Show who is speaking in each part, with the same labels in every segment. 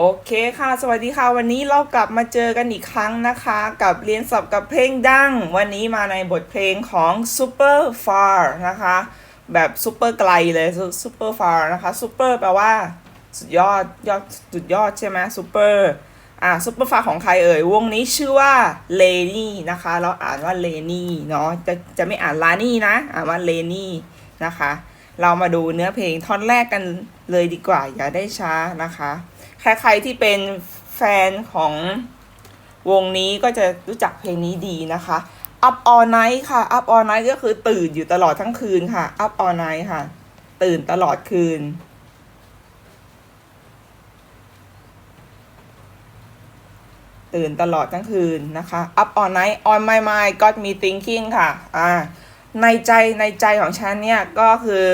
Speaker 1: โอเคค่ะ สวัสดีค่ะ วันนี้เรากลับมาเจอกันอีกครั้งนะคะ กับเรียนสับกับเพลงดัง วันนี้มาในบทเพลงของ Super Far นะคะ แบบซูเปอร์ไกลเลย Super Far นะคะ Super แปลว่า สุดยอด ยอด สุดยอดใช่ไหม Super อ่า Super Far ของใครเอ่ย วงนี้ชื่อว่าเลนี่นะคะ เราอ่านว่าเลนี่เนาะ จะ จะไม่อ่านลานี่นะ อ่านว่าเลนี่นะคะ เรามาดูเนื้อเพลงท่อนแรกกันเลยดีกว่า อย่าได้ช้านะคะ ใครๆที่เป็นแฟนของวงนี้ก็จะรู้จักเพลงนี้ดีนะคะ Up All Night ค่ะ Up All Night ก็คือตื่นอยู่ตลอดทั้งคืนค่ะ Up All Night ค่ะ ตื่นตลอดคืน ตื่นตลอดทั้งคืนนะคะ Up All Night On My Mind Got Me Thinking ค่ะอ่าในใจในใจของฉันเนี่ยก็คือ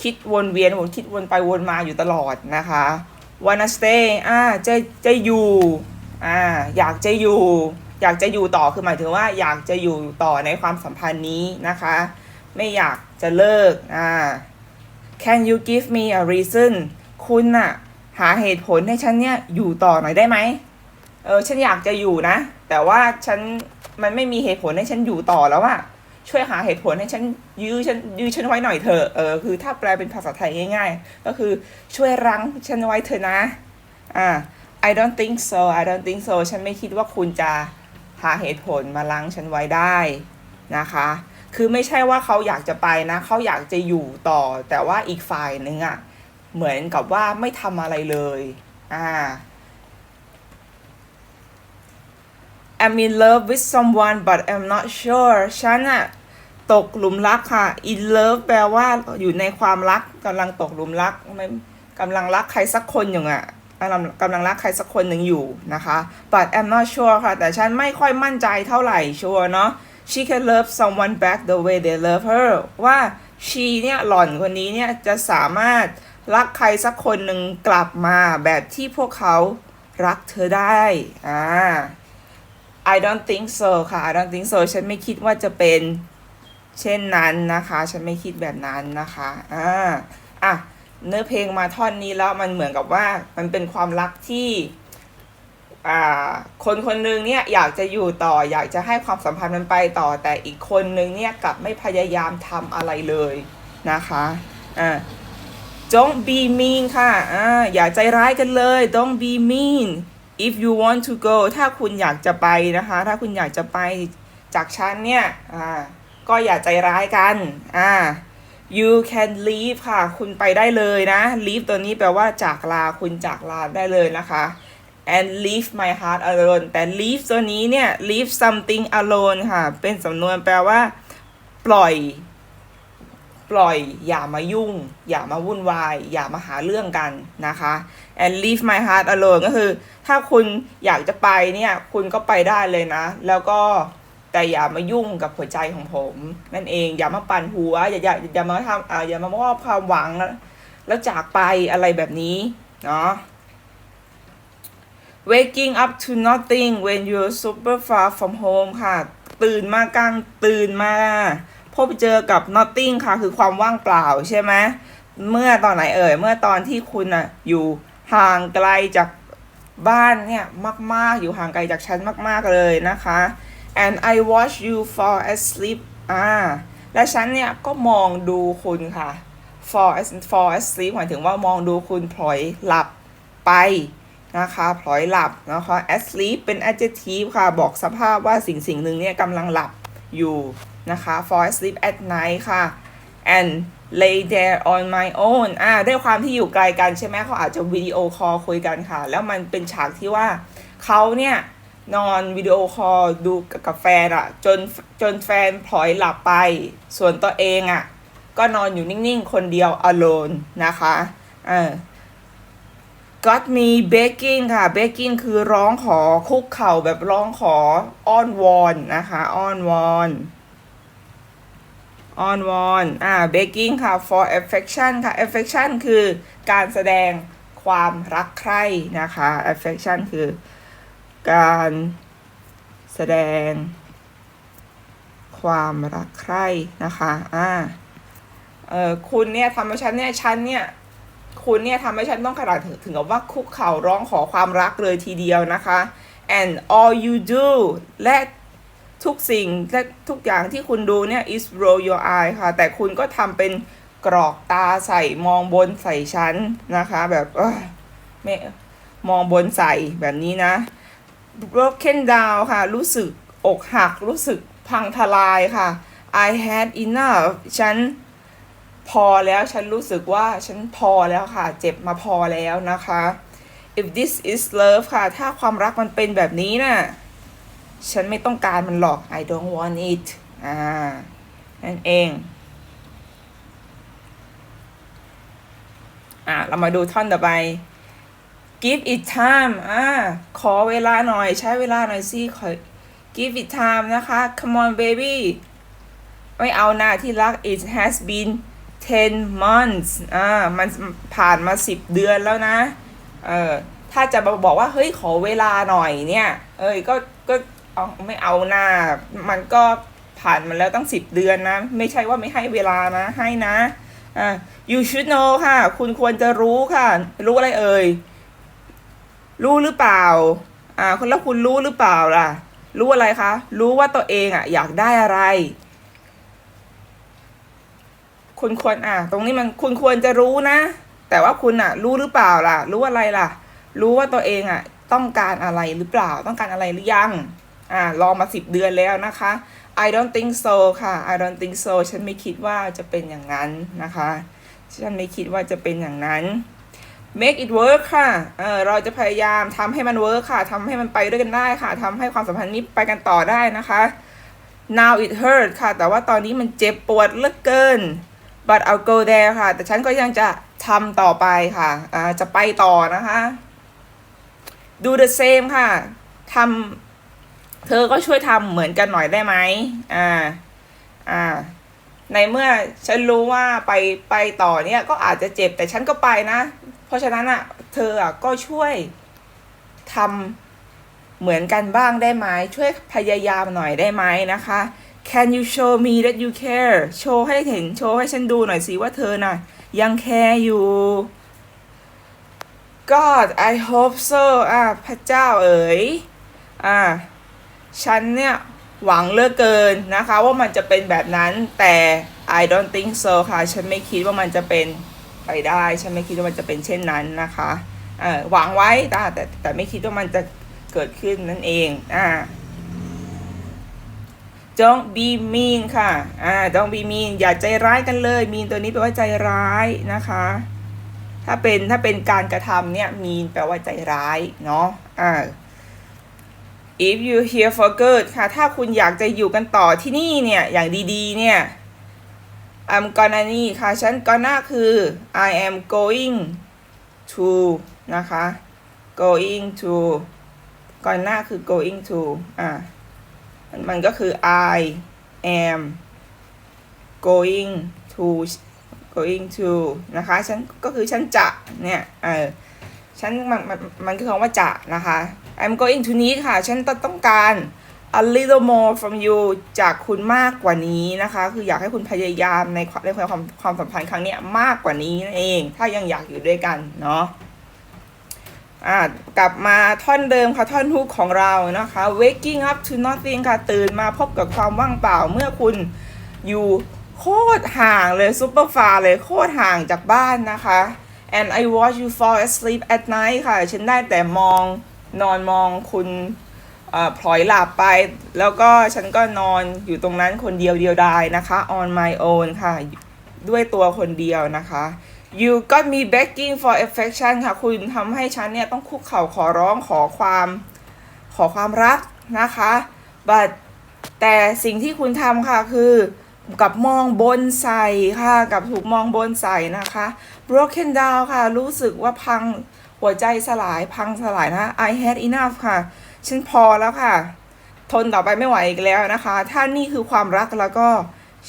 Speaker 1: คิดวนเวียนวนคิดวนไปวนมาอยู่ตลอดนะคะ wanna stay อ่าจะจะอยู่อ่าอยากจะอยู่ อยากจะอยู่ต่อคือหมายถึงว่าอยากจะอยู่ต่อในความสัมพันธ์นี้นะคะ ไม่อยากจะเลิกอ่า can you give me a reason คุณน่ะหาเหตุผลให้ฉันเนี่ยอยู่ต่อหน่อยได้ไหมเออฉันอยากจะอยู่นะ แต่ว่าฉันมันไม่มีเหตุผลให้ฉันอยู่ต่อแล้วอะ ช่วยหาเหตุผลให้ฉันยื้อฉันยื้อฉันไว้หน่อยเถอะเออคือถ้าแปลเป็นภาษาไทยง่าย ๆ ก็คือช่วยรั้งฉันไว้เถอะนะอ่า I don't think so I don't think so ฉันไม่คิดว่าคุณจะหาเหตุผลมารั้งฉันไว้ได้นะคะ คือไม่ใช่ว่าเขาอยากจะไปนะ เขาอยากจะอยู่ต่อ แต่ว่าอีกฝ่ายนึงอะ่ะ เหมือนกับว่าไม่ทำอะไรเลย อ่า I'm in love with someone but I'm not sure ฉันอะตกหลุมรักค่ะ in love แปลว่าอยู่ในความรักกำลังตกหลุมรักไม่กำลังรักใครสักคนอยู่อะกำลังกำลังรักใครสักคนหนึ่งอยู่นะคะ but I'm not sure ค่ะ แต่ฉันไม่ค่อยมั่นใจเท่าไหร่ชัวร์เนาะ she can love someone back the way they love her ว่า she เนี่ยหล่อนคนนี้เนี่ยจะสามารถรักใครสักคนหนึ่งกลับมาแบบที่พวกเขารักเธอได้ อ่า I don't think so ค่ะ I don't think so ฉันไม่คิดว่าจะเป็นเช่นนั้นนะคะ ฉันไม่คิดแบบนั้นนะคะ อ่า อะ เนื้อเพลงมาท่อนนี้แล้วมันเหมือนกับว่ามันเป็นความรักที่ อ่า คนคนหนึงเนี่ยอยากจะอยู่ต่อ อยากจะให้ความสัมพันธ์มันไปต่อ แต่อีกคนนึงเนี่ยกลับไม่พยายามทำอะไรเลยนะคะ อ่า don't be mean ค่ะ อ่า อย่าใจร้ายกันเลย don't be mean if you want to go ถ้าคุณอยากจะไปนะคะ ถ้าคุณอยากจะไปจากฉันเนี่ย อ่า ก็อย่าใจร้ายกัน อ่า you can leave ค่ะ คุณไปได้เลยนะ leave ตัวนี้แปลว่าจากลา คุณจากลาได้เลยนะคะ and leave my heart alone แต่ leave ตัวนี้เนี่ย leave something alone ค่ะ เป็นสำนวนแปลว่า ปล่อย ปล่อยอย่ามายุ่ง อย่ามาวุ่นวาย อย่ามาหาเรื่องกันนะคะ and leave my heart alone ก็คือ ถ้าคุณอยากจะไปเนี่ย คุณก็ไปได้เลยนะ แล้วก็แต่อย่ามายุ่งกับหัวใจของผม นั่นเองอย่ามาปั่นหัว อย่าอย่าอย่ามาทำอ่าอย่ามามอบความหวังแล้วแล้วจากไปอะไรแบบนี้เนาะ waking up to nothing when you're super far from home ค่ะ ตื่นมากลางตื่นมา พบเจอกับ nothing ค่ะ คือความว่างเปล่าใช่ไหมเมื่อตอนไหนเอ่ย เมื่อตอนที่คุณอะอยู่ห่างไกลจากบ้านเนี่ยมาก ๆ อยู่ห่างไกลจากฉันมาก ๆ เลยนะคะ and I watch you fall asleep อ่า และฉันเนี่ยก็มองดูคุณค่ะ fall as fall asleep หมายถึงว่ามองดูคุณพลอยหลับไปนะคะพลอยหลับนะคะ asleep เป็น adjective ค่ะ บอกสภาพว่าสิ่งสิ่งหนึ่งเนี่ยกำลังหลับ อยู่นะคะ fall asleep at night ค่ะ and lay there on my own อ่าด้วยความที่อยู่ไกลกันใช่ไหมเขาอาจจะวิดีโอคอลคุยกันค่ะ แล้วมันเป็นฉากที่ว่าเขาเนี่ยนอนวิดีโอคอลดูกับแฟนอะจนจนแฟนพลอยหลับไป ส่วนตัวเองอะก็นอนอยู่นิ่งๆ คนเดียว alone นะคะ เออ got me begging ค่ะ begging คือร้องขอคุกเข่าแบบร้องขออ้อนวอนนะคะอ้อนวอนอ้อนวอนอ่า begging ค่ะ for affection ค่ะ affection คือการแสดงความรักใคร่นะคะ affection คือการแสดงความรักใคร่นะคะ อ่า เออคุณเนี่ยทำให้ฉันเนี่ย ฉันเนี่ย คุณเนี่ยทำให้ฉันต้องขนาดถึงถึงกับว่าคุกเข่าร้องขอความรักเลยทีเดียวนะคะ and all you do และทุกสิ่งและทุกอย่างที่คุณดูเนี่ย is roll your eye ค่ะ แต่คุณก็ทำเป็นกรอกตาใส่มองบนใส่ฉันนะคะ แบบเอ้ยไม่มองบนใส่แบบนี้นะ broken down ค่ะ รู้สึกอกหัก รู้สึกพังทลายค่ะ I had enough ฉัน พอแล้วฉันรู้สึกว่าฉันพอแล้วค่ะ เจ็บมาพอแล้วนะคะ if this is love ค่ะ ถ้าความรักมันเป็นแบบนี้น่ะ ฉันไม่ต้องการมันหรอก I don't want it อ่า นั่นเอง อะเรามาดูท่อนต่อไป give it time อ่า ขอเวลาหน่อย ใช้เวลาหน่อยสิขอ give it time นะคะ come on baby ไม่เอาหน้าที่รัก it has been 10 months อ่า มันผ่านมา 10 เดือนแล้วนะ เออถ้าจะมาบอกว่า เฮ้ย ขอเวลาหน่อยเนี่ย เอ้ย ก็ ก็เอาไม่เอาหน้า มันก็ผ่านมาแล้วตั้ง 10 เดือนนะ ไม่ใช่ว่าไม่ให้เวลานะ ให้นะ อ่า you should know ค่ะ คุณควรจะรู้ค่ะ รู้อะไรเอ่ย รู้หรือเปล่า อ่าคนแล้วคุณรู้หรือเปล่าล่ะ รู้อะไรคะ รู้ว่าตัวเองอะอยากได้อะไร คุณควรอะตรงนี้มันคุณควรจะรู้นะ แต่ว่าคุณอะ รู้หรือเปล่าล่ะ รู้อะไรล่ะ รู้ว่าตัวเองอะ ต้องการอะไรหรือเปล่า ต้องการอะไรหรือยัง อ่ารอมาสิบเดือนแล้วนะคะ I don't think so ค่ะ I don't think so ฉันไม่คิดว่าจะเป็นอย่างนั้นนะคะ ฉันไม่คิดว่าจะเป็นอย่างนั้น make it work ค่ะ เออเราจะพยายามทำให้มัน work ค่ะทำให้มันไปด้วยกันได้ค่ะทำให้ความสัมพันธ์นี้ไปกันต่อได้นะคะ now it hurt ค่ะ แต่ว่าตอนนี้มันเจ็บปวดเหลือเกิน but I'll go there ค่ะ แต่ฉันก็ยังจะทำต่อไปค่ะอ่าจะไปต่อนะคะ do the same ค่ะทำเธอก็ช่วยทำเหมือนกันหน่อยได้ไหมอ่าอ่าในเมื่อฉันรู้ว่าไปไปต่อเนี่ยก็อาจจะเจ็บแต่ฉันก็ไปนะ เพราะฉะนั้นอะ เธออะก็ช่วยทำเหมือนกันบ้างได้ไหมช่วยพยายามหน่อยได้ไหมนะคะ Can you show me that you care โชว์ให้เห็น โชว์ให้ฉันดูหน่อยสิว่าเธอน่ะ ยังแคร์อยู่ God I hope so อะพระเจ้าเอ๋ย อ่าฉันเนี่ยหวังเลือกเกินนะคะว่ามันจะเป็นแบบนั้นแต่ I don't think so ค่ะ ฉันไม่คิดว่ามันจะเป็นไปได้ ฉันไม่คิดว่ามันจะเป็นเช่นนั้นนะคะเออหวังไว้ต่แต่แต่ไม่คิดว่ามันจะเกิดขึ้นนั่นเองอ่า don't be mean ค่ะ อ่า don't be mean อย่าใจร้ายกันเลย mean ตัวนี้แปลว่าใจร้ายนะคะ ถ้าเป็นถ้าเป็นการกระทำเนี่ย mean แปลว่าใจร้ายเนาะ อ่า if you here for good ค่ะ ถ้าคุณอยากจะอยู่กันต่อที่นี่เนี่ย อย่างดีๆ เนี่ย I'm gonna นี่ค่ะ ฉัน gonna คือ I am going to นะคะ going to gonna คือ going to อ่า มันก็คือ I am going to going to นะคะฉันก็คือฉันจะเนี่ยเออฉันมันมันมันคือคำว่าจะนะคะ I'm going to need ค่ะ ฉันต้องการ a little more from you จากคุณมากกว่านี้นะคะ คืออยากให้คุณพยายามในในความความสัมพันธ์ครั้งเนี้ยมากกว่านี้นั่นเอง ถ้ายังอยากอยู่ด้วยกันเนาะ อ่ากลับมาท่อนเดิมค่ะท่อนฮุกของเรานะคะ waking up to nothing ค่ะตื่นมาพบกับความว่างเปล่าเมื่อคุณอยู่โคตรห่างเลยซุปเปอร์ฟาเลยโคตรห่างจากบ้านนะคะ and I watch you fall asleep at night ค่ะ ฉันได้แต่มองนอนมองคุณพลอยหลับไป แล้วก็ฉันก็นอนอยู่ตรงนั้นคนเดียวเดียวดายนะคะ on my own ค่ะ ด้วยตัวคนเดียวนะคะ you got me begging for affection ค่ะ คุณทำให้ฉันเนี่ยต้องคุกเข่าขอร้องขอความขอความรักนะคะ but แต่สิ่งที่คุณทำค่ะคือกับมองบนใส่ค่ะกับถูกมองบนใส่นะคะ broken down ค่ะ รู้สึกว่าพังหัวใจสลายพังสลายนะ I had enough ค่ะ ฉันพอแล้วค่ะ ทนต่อไปไม่ไหวอีกแล้วนะคะ ถ้านี่คือความรักแล้วก็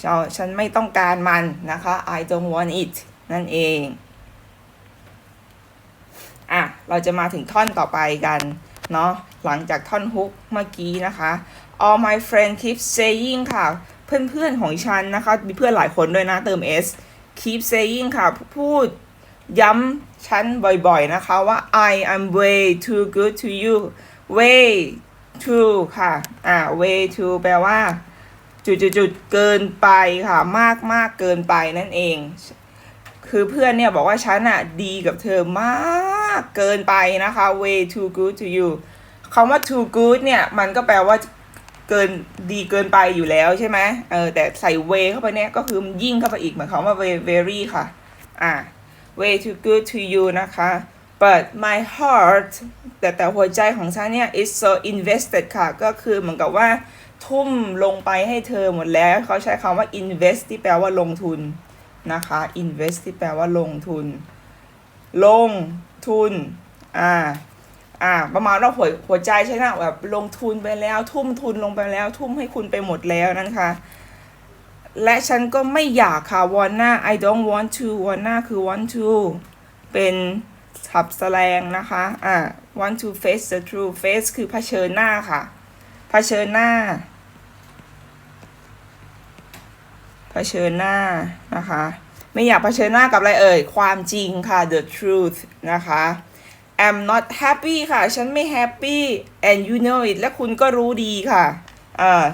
Speaker 1: ฉันฉันไม่ต้องการมันนะคะ I don't want it นั่นเอง อะ เราจะมาถึงท่อนต่อไปกัน เนาะหลังจากท่อนฮุกเมื่อกี้นะคะ all my friend keep saying ค่ะ เพื่อนๆของฉันนะคะ มีเพื่อนหลายคนด้วยนะเติม s keep saying ค่ะ พูดย้ำฉันบ่อยๆนะคะว่า I am way too good to you way too ค่ะ อ่า way too แปลว่า จุดๆๆเกินไปค่ะ มากมากเกินไปนั่นเอง คือเพื่อนเนี่ยบอกว่าฉันอะดีกับเธอมากเกินไปนะคะ way too good to you คำว่า too good เนี่ย มันก็แปลว่าเกินดีเกินไปอยู่แล้วใช่ไหมเออแต่ใส่ way เข้าไปเนี่ย ก็คือมันยิ่งเข้าไปอีกเหมือนคำว่า very ค่ะ อ่า way too good to you นะคะ but my heart แต่แต่หัวใจของฉันเนี่ย is so invested ค่ะ ก็คือเหมือนกับว่าทุ่มลงไปให้เธอหมดแล้ว เขาใช้คำว่า invest ที่แปลว่าลงทุน นะคะ invest ที่แปลว่าลงทุน ลงทุน อ่า อ่า ประมาณว่าหัวหัวใจใช่ไหมแบบลงทุนไปแล้ว ทุ่มทุนลงไปแล้ว ทุ่มให้คุณไปหมดแล้วนั่นค่ะและฉันก็ไม่อยากค่ะ wanna I don't want to wanna คือ want to เป็นศัพท์แสลงนะคะ อ่า want to face the truth face คือเผชิญหน้าค่ะ เผชิญหน้า เผชิญหน้านะคะ ไม่อยากเผชิญหน้ากับอะไรเอ่ย ความจริงค่ะ the truth นะคะ I'm not happy ค่ะ ฉันไม่ happy and you know it และคุณก็รู้ดีค่ะอ่า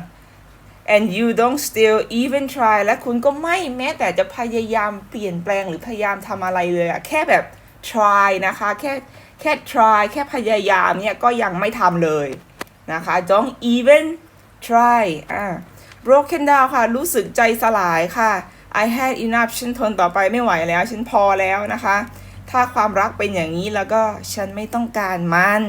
Speaker 1: and you don't still even try และคุณก็ไม่แม้แต่จะพยายามเปลี่ยนแปลงหรือพยายามทำอะไรเลยอะแค่แบบ try นะคะ แค่แค่ try แค่พยายามเนี่ยก็ยังไม่ทำเลยนะคะ don't even try อ่า broken down ค่ะ รู้สึกใจสลายค่ะ I had enough ฉันทนต่อไปไม่ไหวแล้ว ฉันพอแล้วนะคะ ถ้าความรักเป็นอย่างนี้แล้วก็ฉันไม่ต้องการมัน